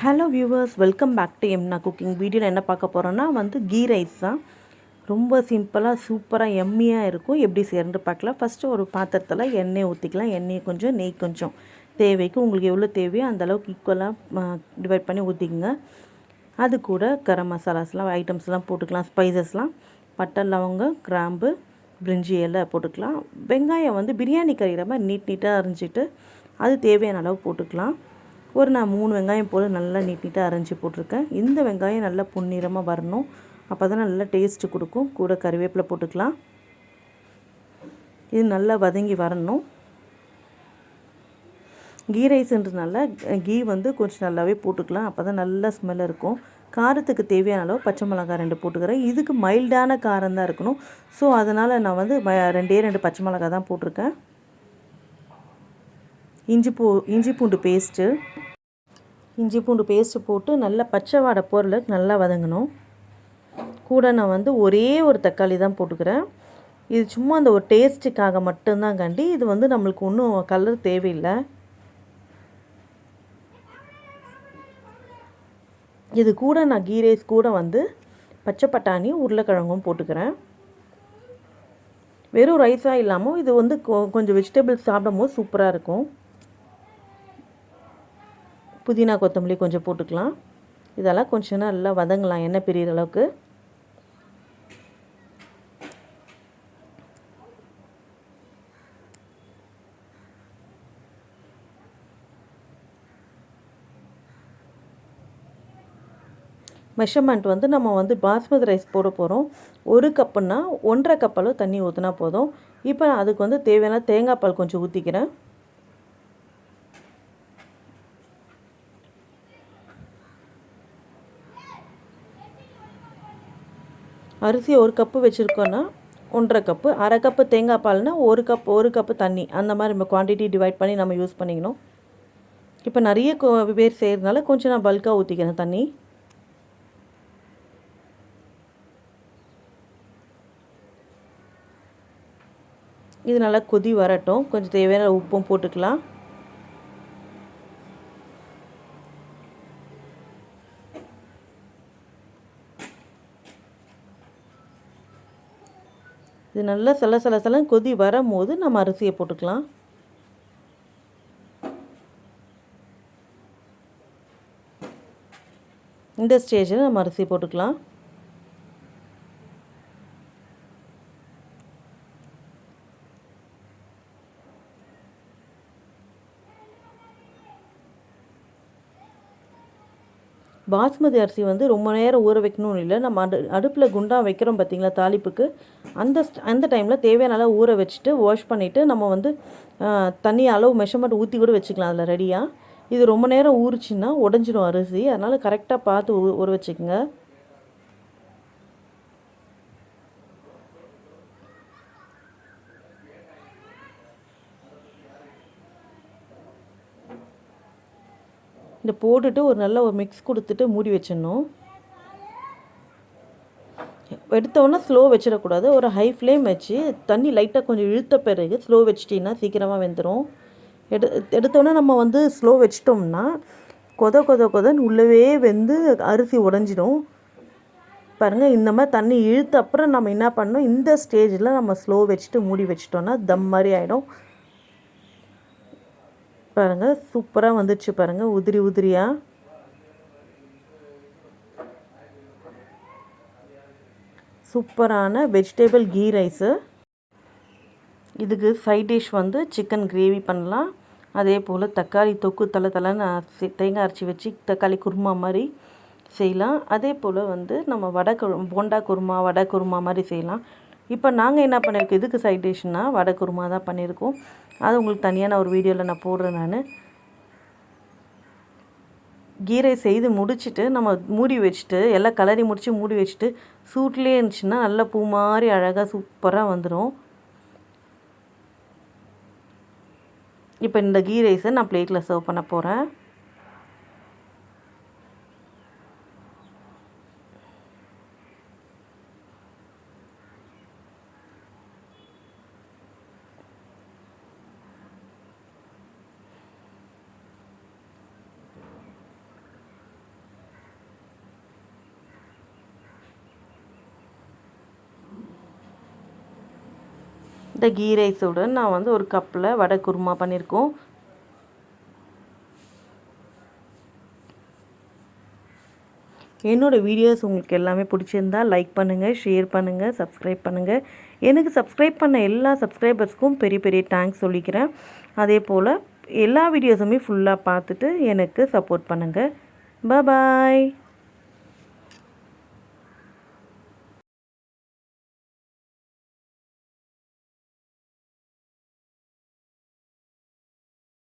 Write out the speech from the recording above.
Hello viewers welcome back to எம்னா cooking வீடியோவில் என்ன பார்க்க போகிறோன்னா வந்து கீ ரைஸ் தான். ரொம்ப சிம்பிளாக சூப்பராக எம்மியாக இருக்கும். எப்படி செய்யறது பார்க்கலாம். ஃபஸ்ட்டு ஒரு பாத்திரத்தில் எண்ணெய் ஊற்றிக்கலாம் எண்ணெய் கொஞ்சம் நெய் கொஞ்சம். தேவைக்கு உங்களுக்கு எவ்வளோ தேவையோ அந்த அளவுக்கு ஈக்குவலாக டிவைட் பண்ணி ஊற்றிக்கங்க அது கூட கரம் மசாலாஸ்லாம் ஐட்டம்ஸ்லாம் போட்டுக்கலாம். ஸ்பைசஸ்லாம் பட்டை லவங்கம் கிராம்பு பிரிஞ்சி இலை போட்டுக்கலாம். வெங்காயம் வந்து பிரியாணி கறிகிற மாதிரி நீட் நீட்டாக அரிஞ்சிட்டு அது தேவையான அளவு போட்டுக்கலாம். ஒரு நான் மூணு வெங்காயம் போல் நல்லா நீட் நீட்டாக அரைஞ்சி போட்டிருக்கேன். இந்த வெங்காயம் நல்லா பொன்னிறமாக வரணும். அப்போ தான் நல்லா டேஸ்ட்டு கொடுக்கும். கூட கறிவேப்பிலை போட்டுக்கலாம். இது நல்லா வதங்கி வரணும். கீ ரைஸ்ன்றதுனால கீ வந்து கொஞ்சம் நல்லாவே போட்டுக்கலாம். அப்போ தான் நல்லா ஸ்மெல் இருக்கும். காரத்துக்கு தேவையான அளவு பச்சை மிளகாய் ரெண்டு போட்டுக்கிறேன். இதுக்கு மைல்டான காரம் தான் இருக்கணும். ஸோ அதனால் நான் வந்து ரெண்டே ரெண்டு பச்சை மிளகாய் தான் போட்டிருக்கேன். இஞ்சி பூ இஞ்சி பூண்டு பேஸ்ட்டு இஞ்சி பூண்டு பேஸ்ட்டு போட்டு நல்லா பச்சை வாடை பொருளுக்கு நல்லா வதங்கணும். கூட நான் வந்து ஒரே ஒரு தக்காளி தான் போட்டுக்கிறேன். இது சும்மா அந்த ஒரு டேஸ்ட்டுக்காக மட்டும்தான் கண்டி இது வந்து நம்மளுக்கு ஒன்றும் கலர் தேவையில்லை. இது கூட நான் கீ ரைஸ் கூட வந்து பச்சை பட்டாணி உருளைக்கிழங்கும் போட்டுக்கிறேன். வெறும் ரைஸாக இல்லாமல் இது வந்து கொஞ்சம் வெஜிடபிள்ஸ் சாப்பிடும் போது சூப்பராக இருக்கும். புதினா கொத்தமல்லி கொஞ்சம் போட்டுக்கலாம். இதெல்லாம் கொஞ்சம் நல்லா வதங்கலாம் எண்ணெய் பிரியிற அளவுக்கு. மெஷர்மெண்ட் வந்து நம்ம வந்து பாஸ்மதி ரைஸ் போட போகிறோம் ஒரு கப்புன்னா ஒன்றரை கப்பளவு தண்ணி ஊற்றினா போதும். இப்போ அதுக்கு வந்து தேவையான தேங்காய் பால் கொஞ்சம் ஊற்றிக்கிறேன் அரிசி ஒரு கப்பு வச்சுருக்கோன்னா ஒன்றரை கப்பு அரை கப்பு தேங்காய் பால்னால் ஒரு கப் ஒரு கப்பு தண்ணி. அந்த மாதிரி நம்ம குவான்டிட்டி டிவைட் பண்ணி நம்ம யூஸ் பண்ணிக்கணும். இப்போ நிறைய பேர் செய்கிறதுனால கொஞ்சம் நான் பல்காக ஊற்றிக்கிறேன் தண்ணி. இது நல்லா கொதி வரட்டும். கொஞ்சம் தேவையான உப்பும் போட்டுக்கலாம். இது நல்லா சில சில சில கொதி வரும்போது நம்ம அரிசியை போட்டுக்கலாம். இந்த ஸ்டேஜில் நம்ம அரிசி போட்டுக்கலாம். பாஸ்மதி அரிசி வந்து ரொம்ப நேரம் ஊற வைக்கணும்னு இல்லை. நம்ம அடு அடுப்பில் குண்டா வைக்கிறோம் பார்த்திங்களா தாளிப்புக்கு? அந்த அந்த டைமில் தேவையான அளவு ஊற வச்சுட்டு வாஷ் பண்ணிவிட்டு நம்ம வந்து தண்ணி அளவு மெஷர்மெண்ட் ஊற்றி கூட வச்சுக்கலாம் அதில் ரெடியாக இது ரொம்ப நேரம் ஊறிச்சின்னா உடஞ்சிடும் அரிசி. அதனால் கரெக்டாக பார்த்து ஊற வச்சுக்கோங்க. இதை போட்டுட்டு ஒரு நல்ல ஒரு மிக்ஸ் கொடுத்துட்டு மூடி வச்சிடணும். எடுத்தோன்னே ஸ்லோ வச்சிடக்கூடாது. ஒரு ஹை ஃப்ளேம் வச்சு தண்ணி லைட்டாக கொஞ்சம் இழுத்த பிறகு ஸ்லோ வச்சிட்டிங்கன்னா சீக்கிரமாக வெந்துடும் எடு எடுத்தோன்னே நம்ம வந்து ஸ்லோ வச்சிட்டோம்னா கொத கொத கொதன்னு உள்ளவே வெந்து அரிசி உடஞ்சிடும். பாருங்கள் இந்த மாதிரி தண்ணி இழுத்த அப்புறம் நம்ம என்ன பண்ணோம் இந்த ஸ்டேஜில் நம்ம ஸ்லோ வச்சுட்டு மூடி வச்சிட்டோன்னா தம் மாதிரி ஆகிடும் பாருங்கள் சூப்பராக வந்துடுச்சு பாருங்கள் உதிரி உதிரியாக சூப்பரான வெஜிடேபிள் கீ ரைஸு இதுக்கு சைட் டிஷ் வந்து சிக்கன் கிரேவி பண்ணலாம். அதே போல் தக்காளி தொக்கு தலை தலைன்னு தேங்காய் அரைச்சி வச்சு தக்காளி குருமா மாதிரி செய்யலாம். அதே போல் வந்து நம்ம வடை குரு போண்டா குருமா வடை குருமா மாதிரி செய்யலாம். இப்போ நாங்கள் என்ன பண்ணியிருக்கோம் இதுக்கு சைட் டிஷ்னால் வடை குருமா தான் பண்ணியிருக்கோம் அது உங்களுக்கு தனியாக ஒரு வீடியோவில் நான் போடுறேன் நான். கீரை செய்து முடிச்சுட்டு நம்ம மூடி வச்சுட்டு எல்லாம் கலரி முடித்து மூடி வச்சுட்டு சூட்லேயே இருந்துச்சுன்னா நல்லா பூ மாதிரி அழகாக சூப்பராக வந்துடும் இப்போ இந்த கீ ரைஸை நான் பிளேட்டில் சர்வ் பண்ண போகிறேன் இந்த கீ ரைஸோட நான் வந்து ஒரு கப்பில் வடை குருமா பண்ணியிருக்கோம். என்னோடய வீடியோஸ் உங்களுக்கு எல்லாமே பிடிச்சிருந்தா லைக் பண்ணுங்கள் ஷேர் பண்ணுங்கள் சப்ஸ்கிரைப் பண்ணுங்கள் எனக்கு சப்ஸ்கிரைப் பண்ண எல்லா சப்ஸ்கிரைபர்ஸ்க்கும் பெரிய பெரிய தேங்க்ஸ் சொல்லிக்கிறேன். அதே போல் எல்லா வீடியோஸுமே ஃபுல்லாக பார்த்துட்டு எனக்கு சப்போர்ட் பண்ணுங்கள் பாய்